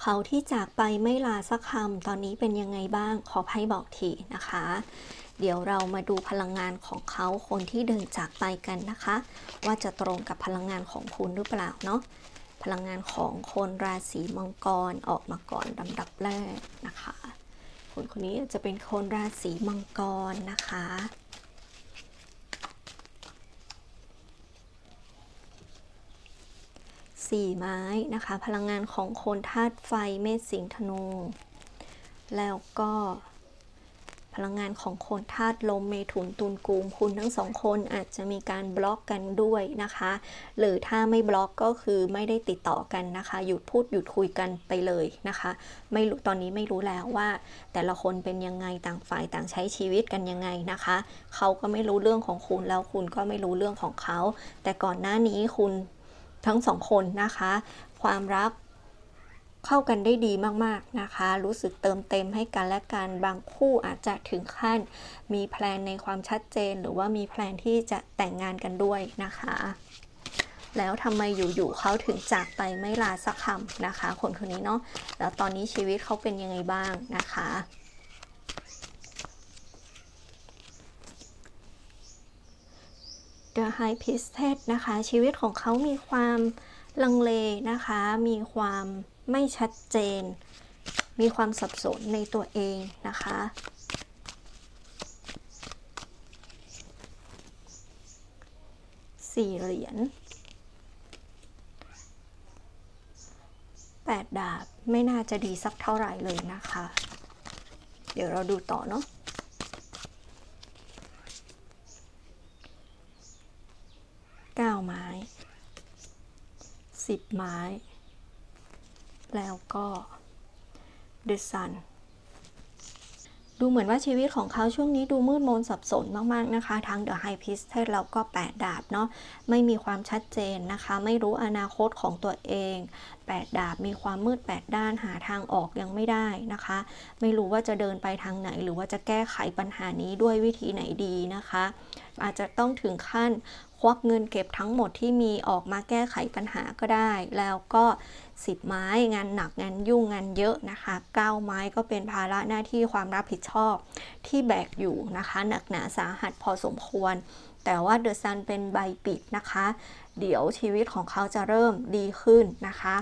เขาที่จากไปไม่ลาสักคำตอนนี้เป็นยังไงบ้างขอให้บอกทีนะคะ เดี๋ยวเรามาดูพลังงานของเขาคนที่เดินจากไปกันนะคะ ว่าจะตรงกับพลังงานของคุณหรือเปล่าเนาะพลังงานของคนราศีมังกรออกมาก่อนลำดับแรกนะคะ คนคนนี้จะเป็นคนราศีมังกรนะคะ สี่ไม้นะคะ พลังงานของคนธาตุไฟเมษสิงธนู แล้วก็พลังงานของคนธาตุลมเมถุนตุลกุมคุณทั้งสองคนอาจจะมีการบล็อกกันด้วยนะคะ หรือถ้าไม่บล็อกก็คือไม่ได้ติดต่อกันนะคะ หยุดพูดหยุดคุยกันไปเลยนะคะ ไม่รู้ตอนนี้ไม่รู้แล้วว่า แต่ละคนเป็นยังไงต่างฝ่ายต่างใช้ชีวิตกันยังไงนะคะ เขาก็ไม่รู้เรื่องของคุณแล้วคุณก็ไม่รู้เรื่องของเขา แต่ก่อนหน้านี้คุณ ทั้งสองคนนะคะ ความรักเข้ากันได้ดีมากๆนะคะ รู้สึกเติมเต็มให้กันและกันบางคู่อาจจะถึงขั้น มีแพลนในความชัดเจน หรือว่ามีแพลนที่จะแต่งงานกันด้วยนะคะ แล้วทำไมอยู่ๆเขาถึงจากไปไม่ลาสักคำนะคะ คนคนนี้เนาะแล้วตอนนี้ชีวิตเขาเป็นยังไงบ้างนะคะ The High Priestess นะคะ ชีวิตของเขามีความลังเลนะคะ มีความไม่ชัดเจน มีความสับสนในตัวเองนะคะ สี่เหรียญแปดดาบ ไม่น่าจะดีสักเท่าไหร่เลยนะคะ เดี๋ยวเราดูต่อเนาะ 10 ไม้ แล้วก็เดซันดูเหมือนว่าชีวิตของเขาช่วงนี้ดูมืดมนสับสนมาก ๆ นะคะ ทั้งเดอะไฮพิสเทสแล้วก็แปดดาบเนาะไม่มีความชัดเจนนะคะ ไม่รู้อนาคตของตัวเอง 8 ดาบ มีความมืด 8 ด้านหาทางออกยังไม่ได้นะคะ ไม่รู้ว่าจะเดินไปทางไหน หรือว่าจะแก้ไขปัญหานี้ด้วยวิธีไหนดีนะคะ อาจจะต้องถึงขั้นควักเงินเก็บทั้งหมดที่มีออกมาแก้ไขปัญหาก็ได้ แล้วก็สิบไม้งานหนักงานยุ่งงานเยอะนะคะเก้าไม้ก็เป็นภาระหน้าที่ความรับผิดชอบที่แบกอยู่นะคะ หนักหนาสาหัสพอสมควร แต่ว่าเดอะซันเป็นใบปิดนะคะ เดี๋ยวชีวิตของเขาจะเริ่มดีขึ้นนะคะ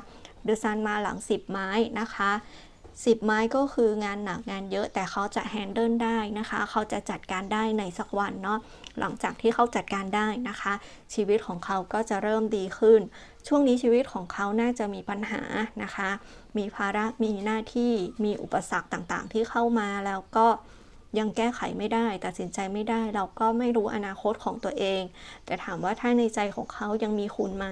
เดอะซันมาหลัง 10 ไม้นะคะ10ไม้ก็คืองานหนักงานเยอะแต่เขาจะแฮนเดิลได้นะคะ เขาจะจัดการได้ในสักวันเนาะหลังจากที่เขาจัดการได้นะคะ ชีวิตของเขาก็จะเริ่มดีขึ้น ช่วงนี้ชีวิตของเขาน่าจะมีปัญหานะคะ มีภาระมีหน้าที่มีอุปสรรคต่างๆ ที่เข้ามาแล้วก็ ยังแก้ไขไม่ได้ ตัดสินใจไม่ได้ เราก็ไม่รู้อนาคตของตัวเอง แต่ถามว่าถ้าในใจของเขายังมีคุณไหม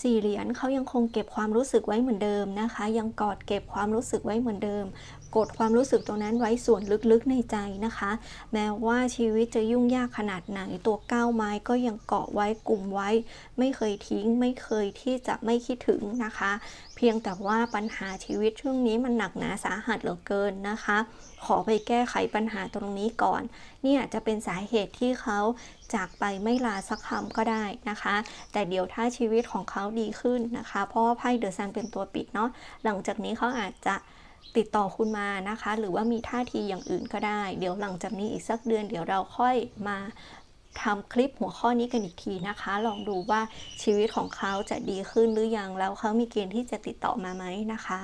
สี่เหรียญเขายังคงเก็บความรู้สึกไว้เหมือนเดิมนะคะ ยังกอดเก็บความรู้สึกไว้เหมือนเดิม กดความรู้สึกตรงนั้นไว้ส่วนลึกๆในใจนะคะ แม้ว่าชีวิตจะยุ่งยากขนาดไหนตัวก้าวไม้ก็ยังเกาะไว้กลุ่มไว้ ไม่เคยทิ้งไม่เคยที่จะไม่คิดถึงนะคะ เพียงแต่ว่าปัญหาชีวิตช่วงนี้มันหนักหนาสาหัสเหลือเกินนะคะ ขอไปแก้ไขปัญหาตรงนี้ก่อน นี่ยจะเป็นสาเหตุที่เขาจากไปไม่ลาสักคำก็ได้นะคะ แต่เดี๋ยวถ้าชีวิตของเขาดีขึ้นนะคะ เพราะว่าไพ่เดอะซันเป็นตัวปิดเนาะหลังจากนี้เขาอาจจะติดต่อคุณมานะคะ หรือว่ามีท่าทีอย่างอื่นก็ได้ เดี๋ยวหลังจากนี้อีกสักเดือน เดี๋ยวเราค่อยมา ทำคลิปหัวข้อนี้กันอีกทีนะคะ ลองดูว่าชีวิตของเขาจะดีขึ้นหรือยังแล้วเขามีเกณฑ์ที่จะติดต่อมาไหมนะคะ